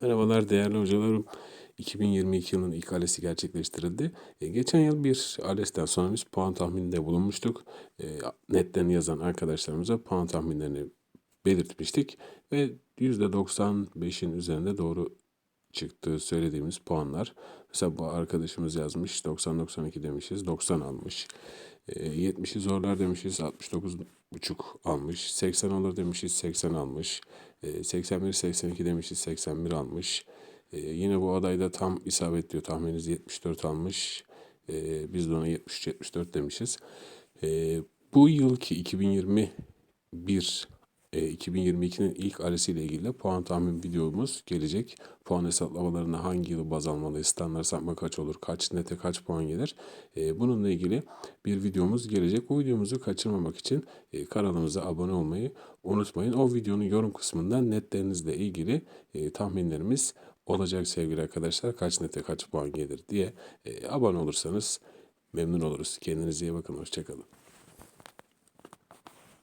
Merhabalar değerli hocalarım. 2022 yılının ilk ALES'i gerçekleştirildi. E, geçen yıl bir ALES'ten sonra biz puan tahmininde bulunmuştuk. E, netten yazan arkadaşlarımıza puan tahminlerini belirtmiştik ve %95'in üzerinde doğru çıktığı söylediğimiz puanlar. Mesela bu arkadaşımız yazmış 90-92 demişiz 90 almış. E, 70'i zorlar demişiz 69,5 almış. 80 olur demişiz 80 almış. E, 81-82 demişiz 81 almış. E, yine bu adayda tam isabet diyor tahmininiz 74 almış. Biz de ona 73-74 demişiz. Bu yılki 2021 e, 2022'nin ilk ALES ile ilgili puan tahmin videomuz gelecek. Puan hesaplamalarına hangi yılı baz almalıyız? Standart sapma kaç olur? Kaç nete kaç puan gelir? E, bununla ilgili bir videomuz gelecek. Bu videomuzu kaçırmamak için e, kanalımıza abone olmayı unutmayın. O videonun yorum kısmından netlerinizle ilgili e, tahminlerimiz olacak sevgili arkadaşlar. Kaç nete kaç puan gelir diye e, abone olursanız memnun oluruz. Kendinize iyi bakın. Hoşçakalın.